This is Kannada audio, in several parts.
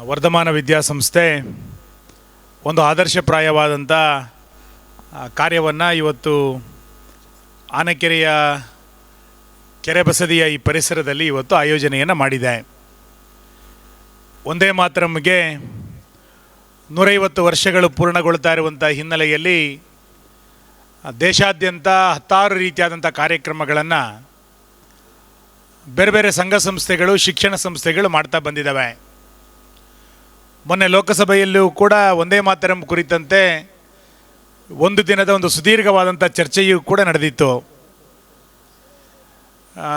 ವರ್ಧಮಾನ ವಿದ್ಯಾಸಂಸ್ಥೆ ಒಂದು ಆದರ್ಶಪ್ರಾಯವಾದಂಥ ಕಾರ್ಯವನ್ನು ಇವತ್ತು ಆನೆಕೆರೆಯ ಕೆರೆ ಬಸದಿಯ ಈ ಪರಿಸರದಲ್ಲಿ ಇವತ್ತು ಆಯೋಜನೆಯನ್ನು ಮಾಡಿದೆ. ಒಂದೇ ಮಾತರಮ್ಗೆ ನೂರೈವತ್ತು ವರ್ಷಗಳು ಪೂರ್ಣಗೊಳ್ತಾ ಇರುವಂಥ ಹಿನ್ನೆಲೆಯಲ್ಲಿ ದೇಶಾದ್ಯಂತ ಹತ್ತಾರು ರೀತಿಯಾದಂಥ ಕಾರ್ಯಕ್ರಮಗಳನ್ನು ಬೇರೆ ಬೇರೆ ಸಂಘ ಸಂಸ್ಥೆಗಳು, ಶಿಕ್ಷಣ ಸಂಸ್ಥೆಗಳು ಮಾಡ್ತಾ ಬಂದಿದ್ದಾವೆ ಮೊನ್ನೆ ಲೋಕಸಭೆಯಲ್ಲೂ ಕೂಡ ಒಂದೇ ಮಾತರಂ ಕುರಿತಂತೆ ಒಂದು ದಿನದ ಒಂದು ಸುದೀರ್ಘವಾದಂಥ ಚರ್ಚೆಯೂ ಕೂಡ ನಡೆದಿತ್ತು.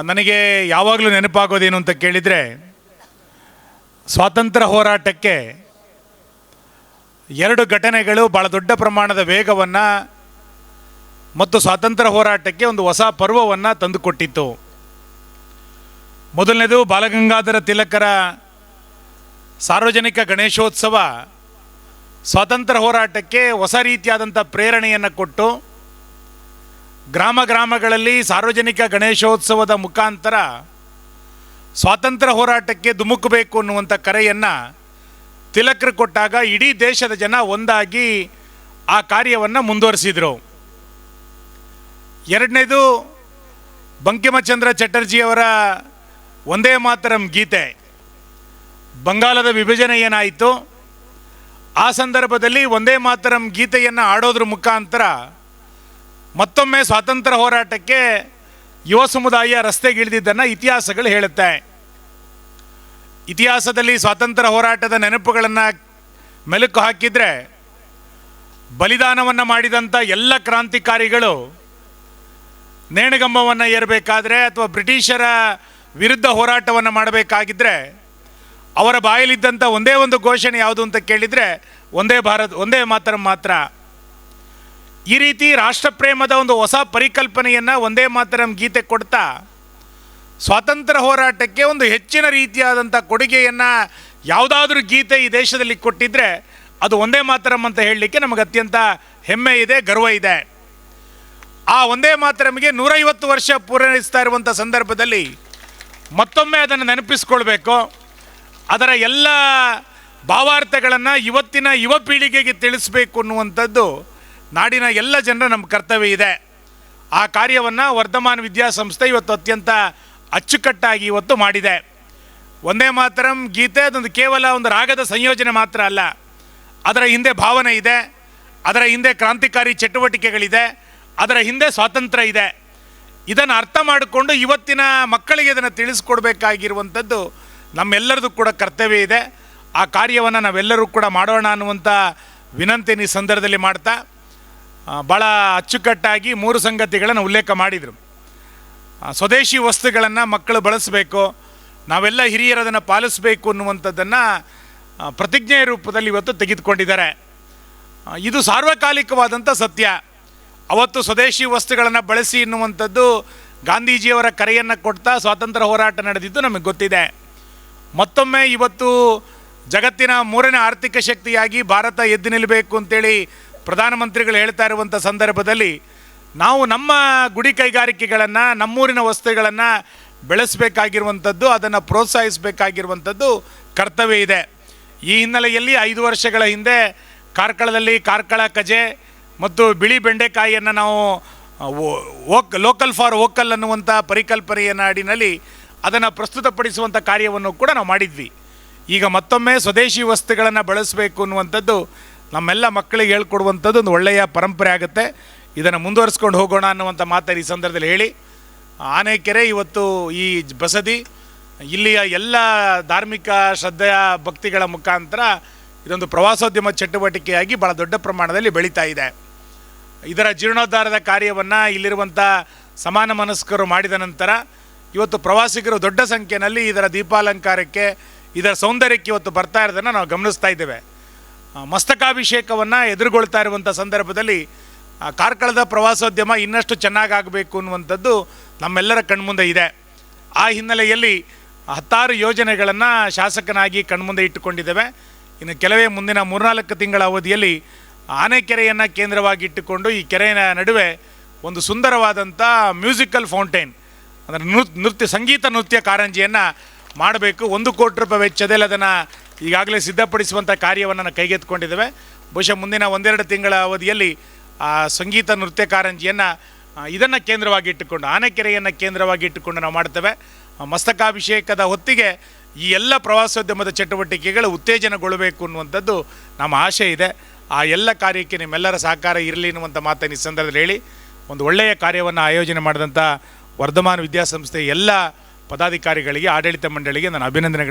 ನನಗೆ ಯಾವಾಗಲೂ ನೆನಪಾಗೋದೇನು ಅಂತ ಕೇಳಿದರೆ, ಸ್ವಾತಂತ್ರ್ಯ ಹೋರಾಟಕ್ಕೆ ಎರಡು ಘಟನೆಗಳು ಭಾಳ ದೊಡ್ಡ ಪ್ರಮಾಣದ ವೇಗವನ್ನು ಮತ್ತು ಸ್ವಾತಂತ್ರ್ಯ ಹೋರಾಟಕ್ಕೆ ಒಂದು ಹೊಸ ಪರ್ವವನ್ನು ತಂದುಕೊಟ್ಟಿತ್ತು. ಮೊದಲನೇದು ಬಾಲಗಂಗಾಧರ ತಿಲಕರ ಸಾರ್ವಜನಿಕ ಗಣೇಶೋತ್ಸವ ಸ್ವಾತಂತ್ರ್ಯ ಹೋರಾಟಕ್ಕೆ ಹೊಸ ರೀತಿಯಾದಂಥ ಪ್ರೇರಣೆಯನ್ನು ಕೊಟ್ಟು ಗ್ರಾಮ ಗ್ರಾಮಗಳಲ್ಲಿ ಸಾರ್ವಜನಿಕ ಗಣೇಶೋತ್ಸವದ ಮುಖಾಂತರ ಸ್ವಾತಂತ್ರ್ಯ ಹೋರಾಟಕ್ಕೆ ಧುಮುಕಬೇಕು ಅನ್ನುವಂಥ ಕರೆಯನ್ನು ತಿಲಕರು ಕೊಟ್ಟಾಗ ಇಡೀ ದೇಶದ ಜನ ಒಂದಾಗಿ ಆ ಕಾರ್ಯವನ್ನು ಮುಂದುವರಿಸಿದರು. ಎರಡನೇದು ಬಂಕಿಮಚಂದ್ರ ಚಟರ್ಜಿಯವರ ಒಂದೇ ಮಾತರಂ ಗೀತೆ. ಬಂಗಾಲದ ವಿಭಜನೆ ಏನಾಯಿತು? ಆ ಸಂದರ್ಭದಲ್ಲಿ ಒಂದೇ ಮಾತರಂ ಗೀತೆಯನ್ನು ಆಡೋದ್ರ ಮುಖಾಂತರ ಮತ್ತೊಮ್ಮೆ ಸ್ವಾತಂತ್ರ್ಯ ಹೋರಾಟಕ್ಕೆ ಯುವ ಸಮುದಾಯ ರಸ್ತೆಗಿಳಿದಿದ್ದನ್ನು ಇತಿಹಾಸಗಳು ಹೇಳುತ್ತೆ. ಇತಿಹಾಸದಲ್ಲಿ ಸ್ವಾತಂತ್ರ್ಯ ಹೋರಾಟದ ನೆನಪುಗಳನ್ನು ಮೆಲುಕು ಹಾಕಿದರೆ ಬಲಿದಾನವನ್ನು ಮಾಡಿದಂಥ ಎಲ್ಲ ಕ್ರಾಂತಿಕಾರಿಗಳು ನೇಣಗಂಬವನ್ನು ಏರಬೇಕಾದ್ರೆ ಅಥವಾ ಬ್ರಿಟಿಷರ ವಿರುದ್ಧ ಹೋರಾಟವನ್ನು ಮಾಡಬೇಕಾಗಿದ್ದರೆ ಅವರ ಬಾಯಲ್ಲಿದ್ದಂಥ ಒಂದೇ ಒಂದು ಘೋಷಣೆ ಯಾವುದು ಅಂತ ಕೇಳಿದರೆ, ಒಂದೇ ಭಾರತ್, ಒಂದೇ ಮಾತರ ಮಾತ್ರ. ಈ ರೀತಿ ರಾಷ್ಟ್ರಪ್ರೇಮದ ಒಂದು ಹೊಸ ಪರಿಕಲ್ಪನೆಯನ್ನು ಒಂದೇ ಮಾತರಂ ಗೀತೆ ಕೊಡ್ತಾ, ಸ್ವಾತಂತ್ರ್ಯ ಹೋರಾಟಕ್ಕೆ ಒಂದು ಹೆಚ್ಚಿನ ರೀತಿಯಾದಂಥ ಕೊಡುಗೆಯನ್ನು ಯಾವುದಾದ್ರೂ ಗೀತೆ ಈ ದೇಶದಲ್ಲಿ ಕೊಟ್ಟಿದ್ದರೆ ಅದು ಒಂದೇ ಮಾತರಂ ಅಂತ ಹೇಳಲಿಕ್ಕೆ ನಮಗೆ ಅತ್ಯಂತ ಹೆಮ್ಮೆ ಇದೆ, ಗರ್ವ ಇದೆ. ಆ ಒಂದೇ ಮಾತರಂಗೆ ನೂರೈವತ್ತು ವರ್ಷ ಪೂರೈಸ್ತಾ ಇರುವಂಥ ಸಂದರ್ಭದಲ್ಲಿ ಮತ್ತೊಮ್ಮೆ ಅದನ್ನು ನೆನಪಿಸ್ಕೊಳ್ಬೇಕು. ಅದರ ಎಲ್ಲ ಭಾವಾರ್ಥಗಳನ್ನು ಇವತ್ತಿನ ಯುವ ಪೀಳಿಗೆಗೆ ತಿಳಿಸಬೇಕು ಅನ್ನುವಂಥದ್ದು ನಾಡಿನ ಎಲ್ಲ ಜನರ ನಮ್ಮ ಕರ್ತವ್ಯ ಇದೆ. ಆ ಕಾರ್ಯವನ್ನು ವರ್ಧಮಾನ್ ವಿದ್ಯಾಸಂಸ್ಥೆ ಇವತ್ತು ಅತ್ಯಂತ ಅಚ್ಚುಕಟ್ಟಾಗಿ ಇವತ್ತು ಮಾಡಿದೆ. ಒಂದೇ ಮಾತರಂ, ಗೀತೆ ಅದೊಂದು ಕೇವಲ ಒಂದು ರಾಗದ ಸಂಯೋಜನೆ ಮಾತ್ರ ಅಲ್ಲ. ಅದರ ಹಿಂದೆ ಭಾವನೆ ಇದೆ, ಅದರ ಹಿಂದೆ ಕ್ರಾಂತಿಕಾರಿ ಚಟುವಟಿಕೆಗಳಿದೆ, ಅದರ ಹಿಂದೆ ಸ್ವಾತಂತ್ರ್ಯ ಇದೆ. ಇದನ್ನು ಅರ್ಥ ಮಾಡಿಕೊಂಡು ಇವತ್ತಿನ ಮಕ್ಕಳಿಗೆ ಇದನ್ನು ತಿಳಿಸ್ಕೊಡ್ಬೇಕಾಗಿರುವಂಥದ್ದು ನಮ್ಮೆಲ್ಲರದು ಕೂಡ ಕರ್ತವ್ಯ ಇದೆ. ಆ ಕಾರ್ಯವನ್ನು ನಾವೆಲ್ಲರೂ ಕೂಡ ಮಾಡೋಣ ಅನ್ನುವಂಥ ವಿನಂತಿನ ಈ ಸಂದರ್ಭದಲ್ಲಿ ಮಾಡ್ತಾ ಭಾಳ ಅಚ್ಚುಕಟ್ಟಾಗಿ ಮೂರು ಸಂಗತಿಗಳನ್ನು ಉಲ್ಲೇಖ ಮಾಡಿದರು. ಸ್ವದೇಶಿ ವಸ್ತುಗಳನ್ನು ಮಕ್ಕಳು ಬಳಸಬೇಕು, ನಾವೆಲ್ಲ ಹಿರಿಯರು ಅದನ್ನು ಪಾಲಿಸಬೇಕು ಅನ್ನುವಂಥದ್ದನ್ನು ಪ್ರತಿಜ್ಞೆಯ ರೂಪದಲ್ಲಿ ಇವತ್ತು ತೆಗೆದುಕೊಂಡಿದ್ದಾರೆ. ಇದು ಸಾರ್ವಕಾಲಿಕವಾದಂಥ ಸತ್ಯ. ಅವತ್ತು ಸ್ವದೇಶಿ ವಸ್ತುಗಳನ್ನು ಬಳಸಿ ಎನ್ನುವಂಥದ್ದು ಗಾಂಧೀಜಿಯವರ ಕರೆಯನ್ನು ಕೊಡ್ತಾ ಸ್ವಾತಂತ್ರ್ಯ ಹೋರಾಟ ನಡೆದಿದ್ದು ನಮಗೆ ಗೊತ್ತಿದೆ. ಮತ್ತೊಮ್ಮೆ ಇವತ್ತು ಜಗತ್ತಿನ ಮೂರನೇ ಆರ್ಥಿಕ ಶಕ್ತಿಯಾಗಿ ಭಾರತ ಎದ್ದು ನಿಲ್ಲಬೇಕು ಅಂತೇಳಿ ಪ್ರಧಾನಮಂತ್ರಿಗಳು ಹೇಳ್ತಾ ಇರುವಂಥ ಸಂದರ್ಭದಲ್ಲಿ ನಾವು ನಮ್ಮ ಗುಡಿ ಕೈಗಾರಿಕೆಗಳನ್ನು, ನಮ್ಮೂರಿನ ವಸ್ತುಗಳನ್ನು ಬೆಳೆಸಬೇಕಾಗಿರುವಂಥದ್ದು ಅದನ್ನು ಪ್ರೋತ್ಸಾಹಿಸಬೇಕಾಗಿರುವಂಥದ್ದು ಕರ್ತವ್ಯ ಇದೆ. ಈ ಹಿನ್ನೆಲೆಯಲ್ಲಿ ಐದು ವರ್ಷಗಳ ಹಿಂದೆ ಕಾರ್ಕಳದಲ್ಲಿ ಕಾರ್ಕಳ ಕಜೆ ಮತ್ತು ಬಿಳಿ ಬೆಂಡೆಕಾಯಿಯನ್ನು ನಾವು ವೋಕ್ ಲೋಕಲ್ ಫಾರ್ ವೋಕಲ್ ಅನ್ನುವಂಥ ಪರಿಕಲ್ಪನೆಯ ನಾಡಿನಲ್ಲಿ ಅದನ್ನು ಪ್ರಸ್ತುತಪಡಿಸುವಂಥ ಕಾರ್ಯವನ್ನು ಕೂಡ ನಾವು ಮಾಡಿದ್ವಿ. ಈಗ ಮತ್ತೊಮ್ಮೆ ಸ್ವದೇಶಿ ವಸ್ತುಗಳನ್ನು ಬಳಸಬೇಕು ಅನ್ನುವಂಥದ್ದು ನಮ್ಮೆಲ್ಲ ಮಕ್ಕಳಿಗೆ ಹೇಳ್ಕೊಡುವಂಥದ್ದು ಒಂದು ಒಳ್ಳೆಯ ಪರಂಪರೆ ಆಗುತ್ತೆ. ಇದನ್ನು ಮುಂದುವರಿಸ್ಕೊಂಡು ಹೋಗೋಣ ಅನ್ನುವಂಥ ಮಾತನ್ನು ಈ ಸಂದರ್ಭದಲ್ಲಿ ಹೇಳಿ. ಆನೆಕೆರೆ ಇವತ್ತು ಈ ಬಸದಿ, ಇಲ್ಲಿಯ ಎಲ್ಲ ಧಾರ್ಮಿಕ ಶ್ರದ್ಧೆಯ ಭಕ್ತಿಗಳ ಮುಖಾಂತರ ಇದೊಂದು ಪ್ರವಾಸೋದ್ಯಮ ಚಟುವಟಿಕೆಯಾಗಿ ಭಾಳ ದೊಡ್ಡ ಪ್ರಮಾಣದಲ್ಲಿ ಬೆಳೀತಾ ಇದೆ. ಇದರ ಜೀರ್ಣೋದ್ಧಾರದ ಕಾರ್ಯವನ್ನು ಇಲ್ಲಿರುವಂಥ ಸಮಾನ ಮನಸ್ಕರು ಮಾಡಿದ ನಂತರ ಇವತ್ತು ಪ್ರವಾಸಿಗರು ದೊಡ್ಡ ಸಂಖ್ಯೆಯಲ್ಲಿ ಇದರ ದೀಪಾಲಂಕಾರಕ್ಕೆ, ಇದರ ಸೌಂದರ್ಯಕ್ಕೆ ಇವತ್ತು ಬರ್ತಾ ಇರೋದನ್ನು ನಾವು ಗಮನಿಸ್ತಾ ಇದ್ದೇವೆ. ಮಸ್ತಕಾಭಿಷೇಕವನ್ನು ಎದುರುಗೊಳ್ತಾ ಇರುವಂಥ ಸಂದರ್ಭದಲ್ಲಿ ಕಾರ್ಕಳದ ಪ್ರವಾಸೋದ್ಯಮ ಇನ್ನಷ್ಟು ಚೆನ್ನಾಗಾಗಬೇಕು ಅನ್ನುವಂಥದ್ದು ನಮ್ಮೆಲ್ಲರ ಕಣ್ಮುಂದೆ ಇದೆ. ಆ ಹಿನ್ನೆಲೆಯಲ್ಲಿ ಹತ್ತಾರು ಯೋಜನೆಗಳನ್ನು ಶಾಸಕನಾಗಿ ಕಣ್ಮುಂದೆ ಇಟ್ಟುಕೊಂಡಿದ್ದೇವೆ. ಇನ್ನು ಕೆಲವೇ ಮುಂದಿನ ಮೂರ್ನಾಲ್ಕು ತಿಂಗಳ ಅವಧಿಯಲ್ಲಿ ಆನೆಕೆರೆಯನ್ನು ಕೇಂದ್ರವಾಗಿ ಇಟ್ಟುಕೊಂಡು ಈ ಕೆರೆಯ ನಡುವೆ ಒಂದು ಸುಂದರವಾದಂಥ ಮ್ಯೂಸಿಕಲ್ ಫೌಂಟೇನ್ ಅಂದರೆ ನೃತ್ ನೃತ್ಯ, ಸಂಗೀತ ನೃತ್ಯ ಕಾರಂಜಿಯನ್ನು ಮಾಡಬೇಕು. ಒಂದು ಕೋಟಿ ರೂಪಾಯಿ ವೆಚ್ಚದಲ್ಲಿ ಅದನ್ನು ಈಗಾಗಲೇ ಸಿದ್ಧಪಡಿಸುವಂಥ ಕಾರ್ಯವನ್ನು ಕೈಗೆತ್ತಿಕೊಂಡಿದ್ದೇವೆ. ಬಹುಶಃ ಮುಂದಿನ ಒಂದೆರಡು ತಿಂಗಳ ಅವಧಿಯಲ್ಲಿ ಆ ಸಂಗೀತ ನೃತ್ಯ ಕಾರಂಜಿಯನ್ನು ಇದನ್ನು ಕೇಂದ್ರವಾಗಿ ಇಟ್ಟುಕೊಂಡು, ಆನೆಕೆರೆಯನ್ನು ಕೇಂದ್ರವಾಗಿ ಇಟ್ಟುಕೊಂಡು ನಾವು ಮಾಡ್ತೇವೆ. ಮಸ್ತಕಾಭಿಷೇಕದ ಹೊತ್ತಿಗೆ ಈ ಎಲ್ಲ ಪ್ರವಾಸೋದ್ಯಮದ ಚಟುವಟಿಕೆಗಳು ಉತ್ತೇಜನಗೊಳ್ಳಬೇಕು ಅನ್ನುವಂಥದ್ದು ನಮ್ಮ ಆಶೆ ಇದೆ. ಆ ಎಲ್ಲ ಕಾರ್ಯಕ್ಕೆ ನಿಮ್ಮೆಲ್ಲರ ಸಹಕಾರ ಇರಲಿ ಅನ್ನುವಂಥ ಮಾತನ್ನು ಈ ಸಂದರ್ಭದಲ್ಲಿ ಹೇಳಿ, ಒಂದು ಒಳ್ಳೆಯ ಕಾರ್ಯವನ್ನು ಆಯೋಜನೆ ಮಾಡಿದಂಥ ವರ್ಧಮಾನ ವಿದ್ಯಾಸಂಸ್ಥೆ ಎಲ್ಲ ಪದಾಧಿಕಾರಿಗಳಿಗೆ ಆಡಳಿತ ಮಂಡಳಿಗೆ ನಾನು ಅಭಿನಂದನೆಗಳು